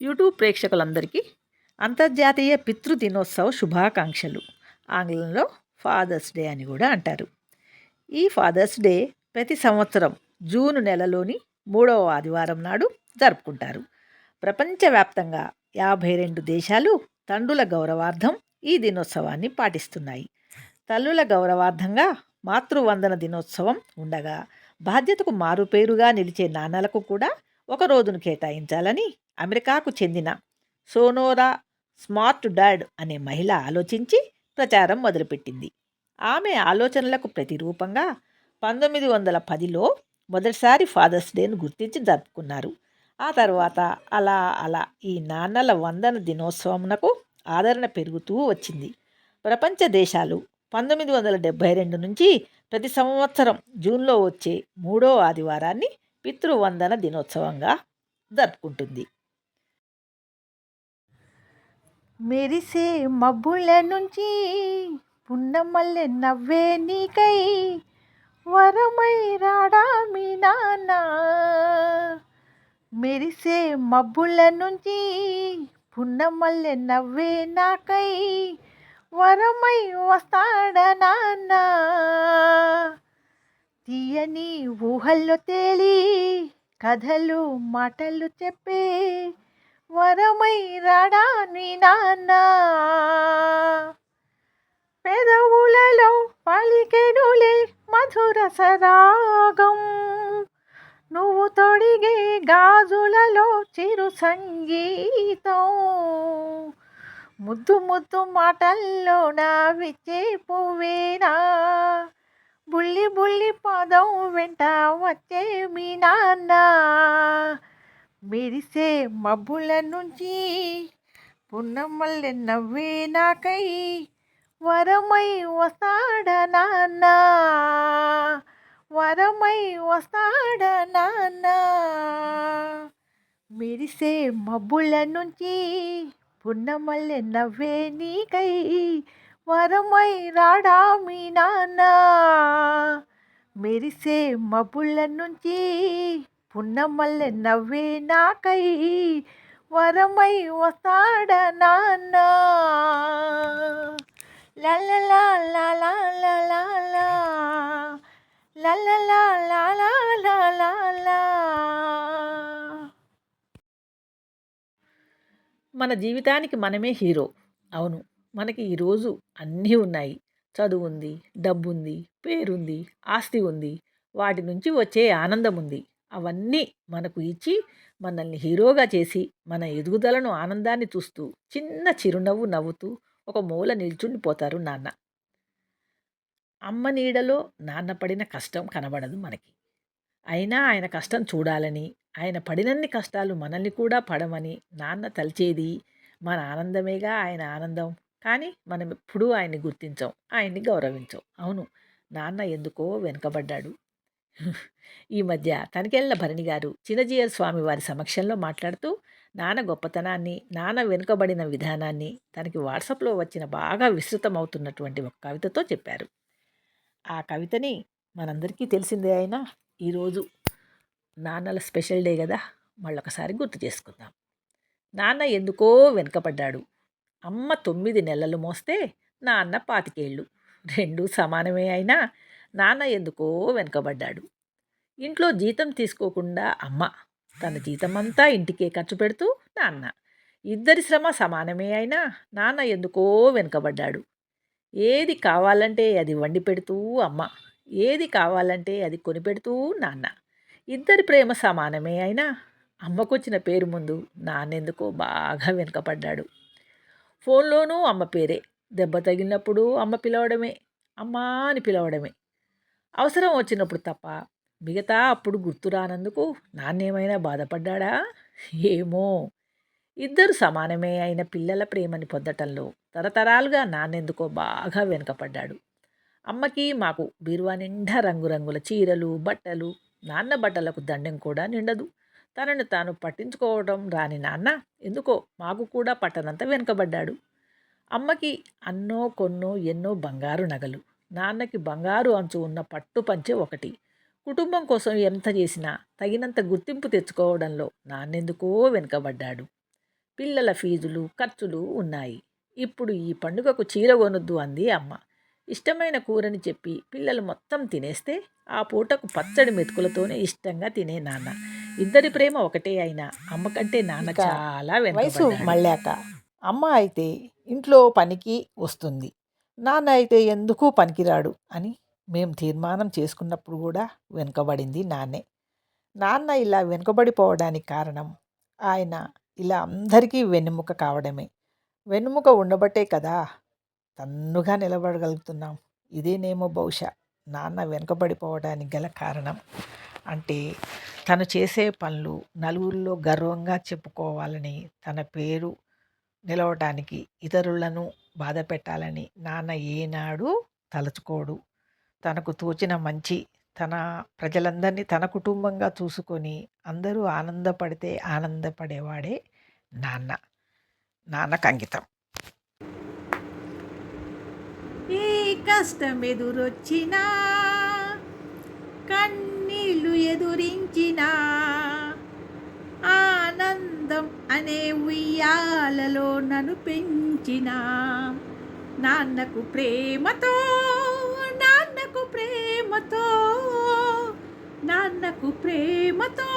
YouTube ప్రేక్షకులందరికీ అంతర్జాతీయ పితృదినోత్సవ శుభాకాంక్షలు. ఆంగ్లంలో ఫాదర్స్ డే అని కూడా అంటారు. ఈ ఫాదర్స్ డే ప్రతి సంవత్సరం జూన్ నెలలోని మూడవ ఆదివారం నాడు జరుపుకుంటారు. ప్రపంచవ్యాప్తంగా యాభై రెండు దేశాలు తండ్రుల గౌరవార్థం ఈ దినోత్సవాన్ని పాటిస్తున్నాయి. తల్లుల గౌరవార్థంగా మాతృవందన దినోత్సవం ఉండగా బాధ్యతకు మారుపేరుగా నిలిచే నాన్నలకు కూడా ఒక రోజును కేటాయించాలని అమెరికాకు చెందిన సోనోరా స్మార్ట్ డాడ్ అనే మహిళ ఆలోచించి ప్రచారం మొదలుపెట్టింది. ఆమె ఆలోచనలకు ప్రతిరూపంగా పంతొమ్మిది వందల పదిలో మొదటిసారి ఫాదర్స్ డేను గుర్తించి జరుపుకున్నారు. ఆ తర్వాత అలా అలా ఈ నాన్నల వందన దినోత్సవంకు ఆదరణ పెరుగుతూ వచ్చింది. ప్రపంచ దేశాలు పంతొమ్మిది వందల డెబ్భై రెండు నుంచి ప్రతి సంవత్సరం జూన్లో వచ్చే మూడో ఆదివారాన్ని పితృవందన దినోత్సవంగా జరుపుకుంటుంది. మెరిసే మబ్బుల నుంచి పున్నమల్లె నవ్వే నీకై వరమై రాడా మీ నాన్న? మెరిసే మబ్బుల నుంచి పున్నమల్లె నవ్వే నాకై వరమై వస్తాడా నాన్న? తీయని ఊహల్లో తేలి కథలు మాటలు చెప్పే వరమై రాడా నీ నాన్న? పెదవులలో పలికెనులే మధుర సరాగం. నువ్వు తొడిగే గాజులలో చిరు సంగీతం. ముద్దు ముద్దు మాటల్లో నా విచ్చే పువ్వేనా? బుల్లి బుల్లి పాదం వెంట వచ్చే మీ నాన్న. మెరిసే మబ్బుల నుంచి పున్నమల్లె నవ్వే నాకై వరమై వస్తాడ నాన్న. వరమై వస్తాడ నాన్న. మెరిసే మబ్బుల నుంచి పున్నమల్లె నవ్వే నీకై వరమై రాడా మీ నాన్న మెరిసే మబుళ్ళ నుంచి పున్నమల్లె నవ్వే నాకై వరమై వస్తాడ నాన్న లలలా లలా లలా లలలా లలా లలా మన జీవితానికి మనమే హీరో అవును మనకి ఈరోజు అన్నీ ఉన్నాయి. చదువు ఉంది డబ్బు ఉంది పేరుంది ఆస్తి ఉంది వాటి నుంచి వచ్చే ఆనందం ఉంది అవన్నీ మనకు ఇచ్చి మనల్ని హీరోగా చేసి మన ఎదుగుదలను ఆనందాన్ని చూస్తూ చిన్న చిరునవ్వు నవ్వుతూ ఒక మూల నిల్చుండిపోతారు నాన్న. అమ్మ నీడలో నాన్న పడిన కష్టం కనబడదు మనకి. అయినా ఆయన కష్టం చూడాలని ఆయన పడినన్ని కష్టాలు మనల్ని కూడా పడమని నాన్న తలిచేది మన ఆనందమేగా ఆయన ఆనందం. కానీ మనం ఎప్పుడూ ఆయన్ని గుర్తించాం ఆయన్ని గౌరవించాం. అవును. నాన్న ఎందుకో వెనుకబడ్డాడు. ఈ మధ్య తనికెళ్ళ భరణి గారు చిన్నజీయర్ స్వామి వారి సమక్షంలో మాట్లాడుతూ నాన్న గొప్పతనాన్ని నాన్న వెనుకబడిన విధానాన్ని తనకి వాట్సాప్లో వచ్చిన బాగా విస్తృతమవుతున్నటువంటి ఒక కవితతో చెప్పారు. ఆ కవితని మనందరికీ తెలిసిందే అయినా ఈరోజు నాన్నల స్పెషల్ డే కదా మళ్ళొకసారి గుర్తు చేసుకుందాం. నాన్న ఎందుకో వెనుకబడ్డాడు. అమ్మ తొమ్మిది నెలలు మోస్తే నాన్న పాతికేళ్ళు. రెండు సమానమే అయినా నాన్న ఎందుకో వెనుకబడ్డాడు. ఇంట్లో జీతం తీసుకోకుండా అమ్మ తన జీతమంతా ఇంటికే ఖర్చు పెడుతూ నాన్న. ఇద్దరి శ్రమ సమానమే అయినా నాన్న ఎందుకో వెనుకబడ్డాడు. ఏది కావాలంటే అది వండి పెడుతూ అమ్మ. ఏది కావాలంటే అది కొనిపెడుతూ నాన్న. ఇద్దరి ప్రేమ సమానమే అయినా అమ్మకొచ్చిన పేరు ముందు నాన్నెందుకో బాగా వెనుకపడ్డాడు ఫోన్లోనూ అమ్మ పేరే. దెబ్బ తగిలినప్పుడు అమ్మ పిలవడమే అమ్మా అని పిలవడమే. అవసరం వచ్చినప్పుడు తప్ప మిగతా అప్పుడు గుర్తు రానందుకు నాన్నేమైనా బాధపడ్డా ఏమో. ఇద్దరు సమానమే అయిన పిల్లల ప్రేమని పొందటంలో తరతరాలుగా నాన్నెందుకో బాగా వెనుకపడ్డాడు. అమ్మకి మాకు బీరువా నిండా రంగురంగుల చీరలు బట్టలు నాన్న బట్టలకు దండెం కూడా నిండదు. తనను తాను పట్టించుకోవడం రాని నాన్న ఎందుకో మాకు కూడా పట్టనంత వెనుకబడ్డాడు. అమ్మకి అన్నో కొన్నో ఎన్నో బంగారు నగలు నాన్నకి బంగారు అంచు ఉన్న పట్టు పంచె ఒకటి. కుటుంబం కోసం ఎంత చేసినా తగినంత గుర్తింపు తెచ్చుకోవడంలో నాన్నెందుకో వెనుకబడ్డాడు. పిల్లల ఫీజులు ఖర్చులు ఉన్నాయి. ఇప్పుడు ఈ పండుగకు చీర కొనొద్దు అంది అమ్మ. ఇష్టమైన కూరని చెప్పి పిల్లలు మొత్తం తినేస్తే ఆ పూటకు పచ్చడి మెతుకులతోనే ఇష్టంగా తినే నాన్న. ఇద్దరి ప్రేమ ఒకటే అయినా అమ్మ కంటే నాన్న చాలా వయసు. మళ్ళాక అమ్మ అయితే ఇంట్లో పనికి వస్తుంది. నాన్న అయితే ఎందుకు పనికిరాడు అని మేము తీర్మానం చేసుకున్నప్పుడు కూడా వెనుకబడింది నాన్నే. నాన్న ఇలా వెనుకబడిపోవడానికి కారణం ఆయన ఇలా అందరికీ వెన్నెముక కావడమే. వెన్నెముక ఉండబట్టే కదా తన్నుగా నిలబడగలుగుతున్నాం. ఇదేనేమో బహుశా నాన్న వెనుకబడిపోవడానికి గల కారణం. అంటే తను చేసే పనులు నలుగురిలో గర్వంగా చెప్పుకోవాలని తన పేరు నిలవటానికి ఇతరులను బాధ పెట్టాలని నాన్న ఏనాడు తలుచుకోడు. తనకు తోచిన మంచి తన ప్రజలందరినీ తన కుటుంబంగా చూసుకొని అందరూ ఆనందపడితే ఆనందపడేవాడే నాన్న. నాన్నకు అంకితం. కష్టం ఎదురొచ్చినా కన్నీళ్ళు ఎదురించినా ఆనందం అనే ఉయ్యాలలో నన్ను పెంచిన. నాన్నకు ప్రేమతో నాన్నకు ప్రేమతో నాన్నకు ప్రేమతో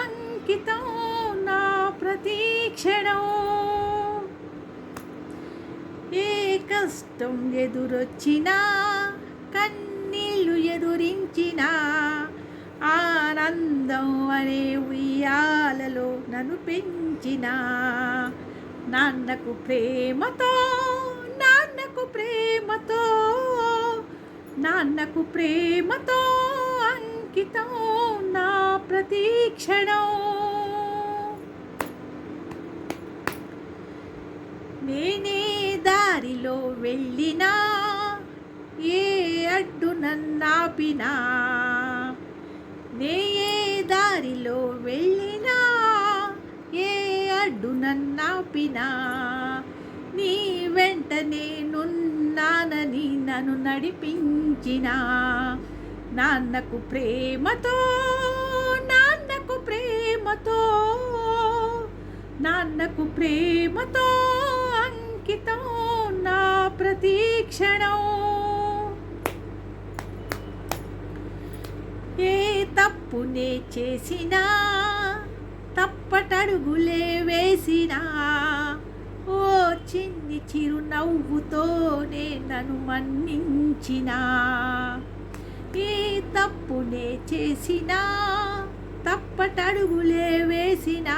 అంకితం నా ప్రతీక్షణం ఏ కష్టం ఎదురొచ్చినా కన్నీళ్ళు ఎదురించినా ఆనందం అనే ఉయ్యాలలో నన్ను పెంచిన. నాన్నకు ప్రేమతో నాన్నకు ప్రేమతో నాన్నకు ప్రేమతో అంకితం నా ప్రతీక్షణం నేనే దారిలో వెళ్ళినా ఏ అడ్డు నన్నాపినా. నే ఏ దారిలో వెళ్ళినా ఏ అడ్డు నన్నాపినా. నీ వెంట నేనున్నానని నన్ను నడిపించిన. నాన్నకు ప్రేమతో నాన్నకు ప్రేమతో నాన్నకు ప్రేమతో అంకితం ప్రతీక్షణం ఏ తప్పునే చేసినా తప్పటడుగులే వేసినా ఓ చిన్ని చిరునవ్వుతోనే నన్ను మన్నించినా. ఏ తప్పునే చేసినా తప్పటడుగులే వేసినా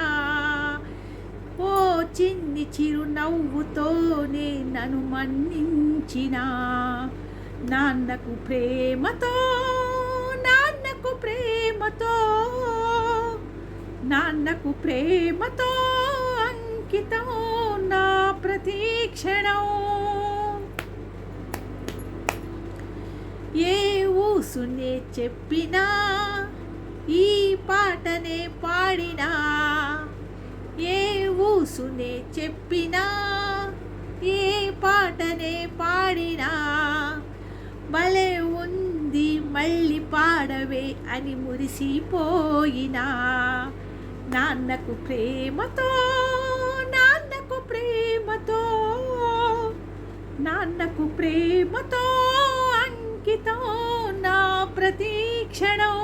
ఓ చిన్ని చిరునవ్వుతోనే నన్ను మన్నించిన. నాన్నకు ప్రేమతో నాన్నకు ప్రేమతో నాన్నకు ప్రేమతో అంకితం నా ప్రతీక్షణం ఏ ఊసునే చెప్పినా ఈ పాటనే పాడినా. ఏ ఊసునే చెప్పినా ఏ పాటనే పాడినా భలే ఉంది మళ్ళీ పాడవే అని మురిసిపోయినా. నాన్నకు ప్రేమతో నాన్నకు ప్రేమతో నాన్నకు ప్రేమతో అంకితం నా ప్రతీక్షణం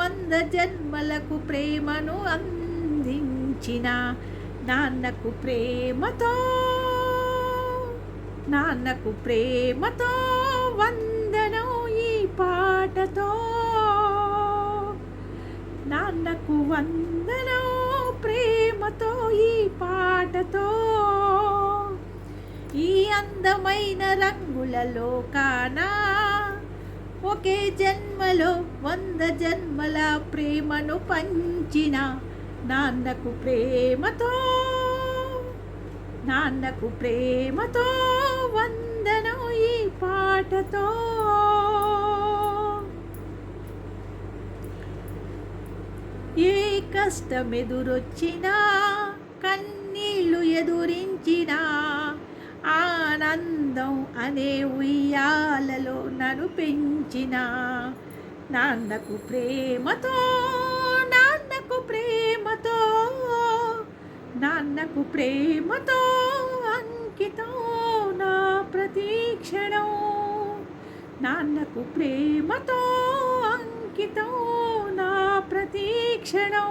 వంద జన్మలకు ప్రేమను అందించిన నాన్నకు ప్రేమతో నాన్నకు ప్రేమతో వందనం ఈ పాటతో. నాన్నకు వందనం ప్రేమతో ఈ పాటతో. ఈ అందమైన రంగుల లోకానా ఒకే జన్మలో వంద జన్మల ప్రేమను పంచిన నాన్నకు ప్రేమతో నాన్నకు ప్రేమతో వందనం ఈ పాటతో. ఏ కష్టం ఎదురొచ్చినా కన్నీళ్ళు ఎదురించినా ఆనందం అనే ఉయ్యాలలో నడిపించిన నాన్నకు ప్రేమతో నాన్నకు ప్రేమతో నాన్నకు ప్రేమతో అంకితం నా ప్రతీక్షణం నాన్నకు ప్రేమతో అంకితం నా ప్రతీక్షణం